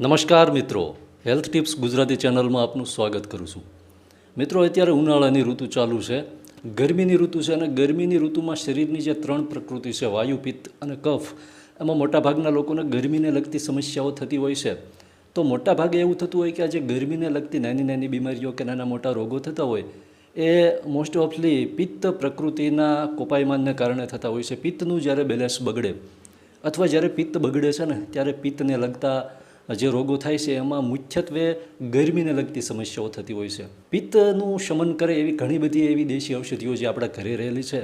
નમસ્કાર મિત્રો. Health tips Gujarati ચેનલમાં આપનું સ્વાગત કરું છું. મિત્રો, અત્યારે ઉનાળાની ઋતુ ચાલુ છે. ગરમીની ઋતુ છે અને ગરમીની ઋતુમાં શરીરની જે ત્રણ પ્રકૃતિ છે, વાયુ, પિત્ત અને કફ, એમાં મોટાભાગના લોકોને ગરમીને લગતી સમસ્યાઓ થતી હોય છે. તો મોટાભાગે એવું થતું હોય કે આજે ગરમીને લગતી નાની નાની બીમારીઓ કે નાના મોટા રોગો થતા હોય, એ મોસ્ટ ઓફલી પિત્ત પ્રકૃતિના કોપાયમાનને કારણે થતા હોય છે. પિત્તનું જ્યારે બેલેન્સ બગડે, અથવા જ્યારે પિત્ત બગડે છે ને, ત્યારે પિત્તને લગતા જે રોગો થાય છે, એમાં મુખ્યત્વે ગરમીને લગતી સમસ્યાઓ થતી હોય છે. પિત્તનું શમન કરે એવી ઘણી બધી એવી દેશી ઔષધિઓ જે આપણા ઘરે રહેલી છે.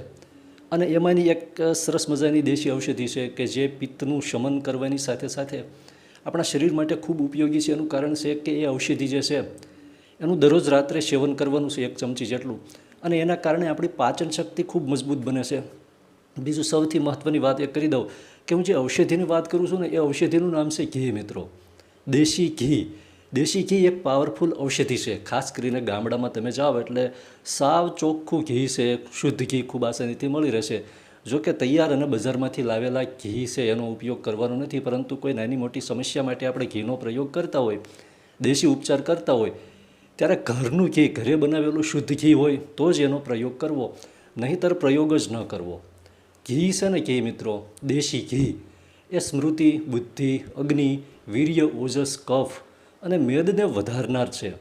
અને એમાંની એક સરસ મજાની દેશી ઔષધિ છે કે જે પિત્તનું શમન કરવાની સાથે સાથે આપણા શરીર માટે ખૂબ ઉપયોગી છે. એનું કારણ છે કે એ ઔષધિ જે છે, એનું દરરોજ રાત્રે સેવન કરવાનું છે એક ચમચી જેટલું. અને એના કારણે આપણી પાચન શક્તિ ખૂબ મજબૂત બને છે. બીજું સૌથી મહત્ત્વની વાત એ કરી દઉં કે હું જે ઔષધિની વાત કરું છું ને, એ ઔષધિનું નામ છે ઘી મિત્રો. દેશી ઘી. દેશી ઘી એક પાવરફુલ ઔષધિ છે. ખાસ કરીને ગામડામાં તમે જાઓ એટલે સાવ ચોખ્ખું ઘી છે, શુદ્ધ ઘી ખૂબ આસાનીથી મળી રહેશે. જો કે તૈયાર અને બજારમાંથી લાવેલા ઘી છે, એનો ઉપયોગ કરવાનો નથી, પરંતુ કોઈ નાની મોટી સમસ્યા માટે આપણે ઘીનો પ્રયોગ કરતા હોય, દેશી ઉપચાર કરતા હોય, ત્યારે ઘરનું ઘી, ઘરે બનાવેલું શુદ્ધ ઘી હોય, તો જ એનો પ્રયોગ કરવો. નહીંતર પ્રયોગ જ ન કરવો. ઘી છે ને ઘી મિત્રો, દેશી ઘી. એ સ્મૃતિ, બુદ્ધિ, અગ્નિ, વીર્ય, ઓજસ, કફ અને મેદને વધારનાર છે.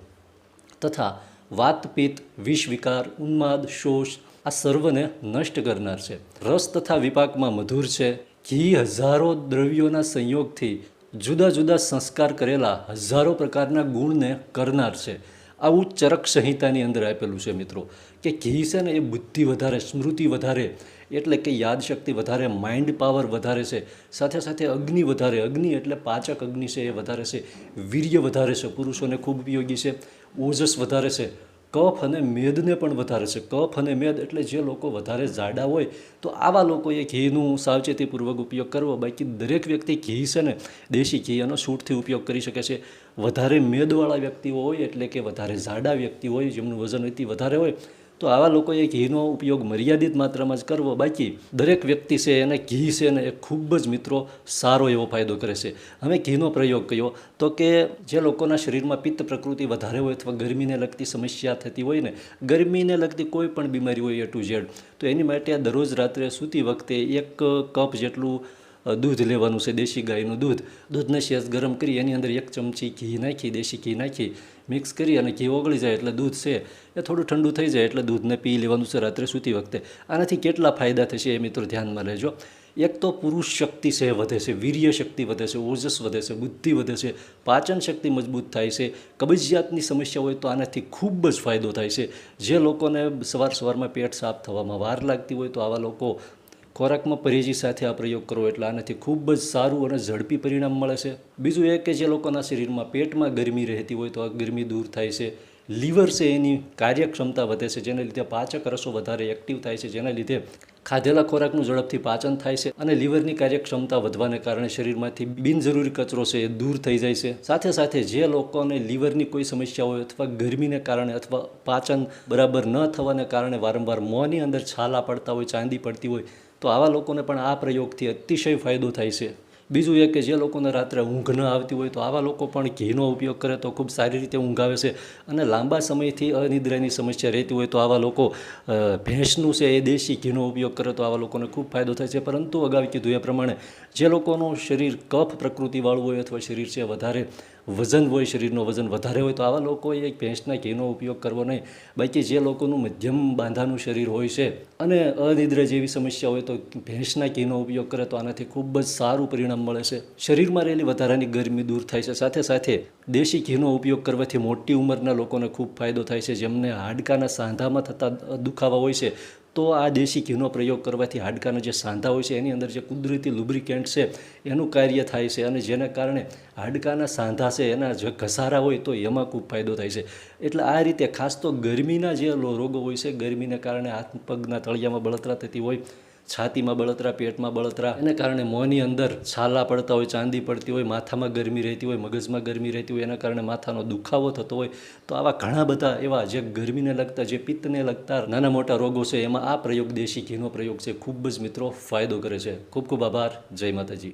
તથા વાત, પિત્ત, વિષ, વિકાર, ઉન્માદ, શોષ આ સર્વને નષ્ટ કરનાર છે. રસ તથા વિપાકમાં મધુર છે. ઘી હજારો દ્રવ્યોના સંયોગથી જુદા જુદા સંસ્કાર કરેલા હજારો પ્રકારના ગુણને કરનાર છે. આવું ચરક સંહિતાની અંદર આપેલું છે મિત્રો કે ઘી છે ને એ બુદ્ધિ વધારે, સ્મૃતિ વધારે, એટલે કે યાદશક્તિ વધારે માઇન્ડ પાવર વધારે છે, સાથે સાથે અગ્નિ વધારે, અગ્નિ એટલે પાચક અગ્નિ છે એ વધારે છે, વીર્ય વધારે છે, પુરુષોને ખૂબ ઉપયોગી છે, ઓજસ વધારે છે કફ અને મેદને પણ વધારે છે. કફ અને મેદ એટલે જે લોકો વધારે જાડા હોય, તો આવા લોકોએ ઘીનું સાવચેતીપૂર્વક ઉપયોગ કરવો. બાકી દરેક વ્યક્તિ ઘી છે ને, દેશી ઘી એનો છૂટથી ઉપયોગ કરી શકે છે. વધારે મેદવાળા વ્યક્તિઓ હોય એટલે કે વધારે જાડા વ્યક્તિ હોય, જેમનું વજન અતિ વધારે હોય તો આવા લોકોએ ઘીનો ઉપયોગ મર્યાદિત માત્રામાં જ કરવો. બાકી દરેક વ્યક્તિ છે એને ઘી છે ને એ ખૂબ જ મિત્રો સારો એવો ફાયદો કરે છે. અમે ઘીનો પ્રયોગ કયો તો કે જે લોકોના શરીરમાં પિત્ત પ્રકૃતિ વધારે હોય અથવા ગરમીને લગતી સમસ્યા થતી હોય ને, ગરમીને લગતી કોઈ પણ બીમારી હોય એ ટુ ઝેડ, તો એની માટે દરરોજ રાત્રે સૂતી વખતે એક કપ જેટલું દૂધ લેવાનું છે, દેશી ગાયનું દૂધ. દૂધને શેસ ગરમ કરી, એની અંદર એક ચમચી ઘી નાખી, દેશી ઘી નાખી, મિક્સ કરી અને ઘી ઓગળી જાય એટલે દૂધ છે. એ થોડું ઠંડુ થઈ જાય એટલે દૂધને પી લેવાનું છે રાત્રે સૂતી વખતે. આનાથી કેટલા ફાયદા થશે એ મિત્રો ધ્યાનમાં લેજો એક તો પુરુષ શક્તિ છે, વધે છે, વીર્ય શક્તિ વધે છે, ઓજસ વધે છે, બુદ્ધિ વધે છે, પાચન શક્તિ મજબૂત થાય છે. કબજિયાતની સમસ્યા હોય તો આનાથી ખૂબ જ ફાયદો થાય છે. જે લોકોને સવાર સવારમાં પેટ સાફ થવામાં વાર લાગતી હોય તો આવા લોકો ખોરાકમાં પરેજી સાથે આ પ્રયોગ કરવો એટલે આનાથી ખૂબ જ સારું અને ઝડપી પરિણામ મળે છે. બીજું એ કે જે લોકોના શરીરમાં પેટમાં ગરમી રહેતી હોય તો આ ગરમી દૂર થાય છે. લીવર છે એની કાર્યક્ષમતા વધે છે, જેના લીધે પાચક રસો વધારે એક્ટિવ થાય છે, જેના લીધે ખાધેલા ખોરાકનું ઝડપથી પાચન થાય છે અને લીવરની કાર્યક્ષમતા વધવાને કારણે શરીરમાંથી બિનજરૂરી કચરો છે એ દૂર થઈ જાય છે. સાથે સાથે જે લોકોને લીવરની કોઈ સમસ્યા હોય અથવા ગરમીને કારણે અથવા પાચન બરાબર ન થવાને કારણે વારંવાર મોંની અંદર છાલા પડતા હોય, ચાંદી પડતી હોય તો આવા લોકોને પણ આ પ્રયોગથી અતિશય ફાયદો થાય છે. બીજું એ કે જે લોકોને રાત્રે ઊંઘ ન આવતી હોય તો આવા લોકો પણ ઘીનો ઉપયોગ કરે તો ખૂબ સારી રીતે ઊંઘ આવે છે અને લાંબા સમયથી અનિદ્રાની સમસ્યા રહેતી હોય તો આવા લોકો ભેંસનું છે એ દેશી ઘીનો ઉપયોગ કરે તો આવા લોકોને ખૂબ ફાયદો થાય છે. પરંતુ અગાઉ કીધું એ પ્રમાણે જે લોકોનું શરીર કફ પ્રકૃતિવાળું હોય અથવા શરીર છે વધારે વજન હોય, શરીરનું વજન વધારે હોય, તો આવા લોકોએ ભેંસના ઘીનો ઉપયોગ કરવો નહીં. બાકી જે લોકોનું મધ્યમ બાંધાનું શરીર હોય છે અને અનિદ્રા જેવી સમસ્યા હોય, તો ભેંસના ઘીનો ઉપયોગ કરે, તો આનાથી ખૂબ જ સારું પરિણામ મળે છે. શરીરમાં રહેલી વધારાની ગરમી દૂર થાય છે. સાથે સાથે દેશી ઘીનો ઉપયોગ કરવાથી મોટી ઉંમરના લોકોને ખૂબ ફાયદો થાય છે. જેમને હાડકાના સાંધામાં થતા દુખાવા હોય છે તો આ દેશી ઘીનો પ્રયોગ કરવાથી હાડકાના જે સાંધા હોય છે, એની અંદર જે કુદરતી લુબ્રિકેન્ટ છે, એનું કાર્ય થાય છે અને જેના કારણે હાડકાના સાંધા છે, એના જે ઘસારા હોય તો એમાં ખૂબ ફાયદો થાય છે. એટલે આ રીતે ખાસ તો ગરમીના જે રોગો હોય છે, ગરમીને કારણે હાથ પગના તળિયામાં બળતરા થતી હોય છાતીમાં બળતરા, પેટમાં બળતરા. એને કારણે મોંની અંદર છાલા પડતા હોય, ચાંદી પડતી હોય, માથામાં ગરમી રહેતી હોય, મગજમાં ગરમી રહેતી હોય, એના કારણે માથાનો દુખાવો થતો હોય. તો આવા ઘણા બધા એવા જે ગરમીને લગતા, જે પિત્તને લગતા નાના મોટા રોગો છે, એમાં આ પ્રયોગ દેશી ઘીનો પ્રયોગ છે. ખૂબ જ મિત્રો, ફાયદો કરે છે. ખૂબ ખૂબ આભાર. જય માતાજી.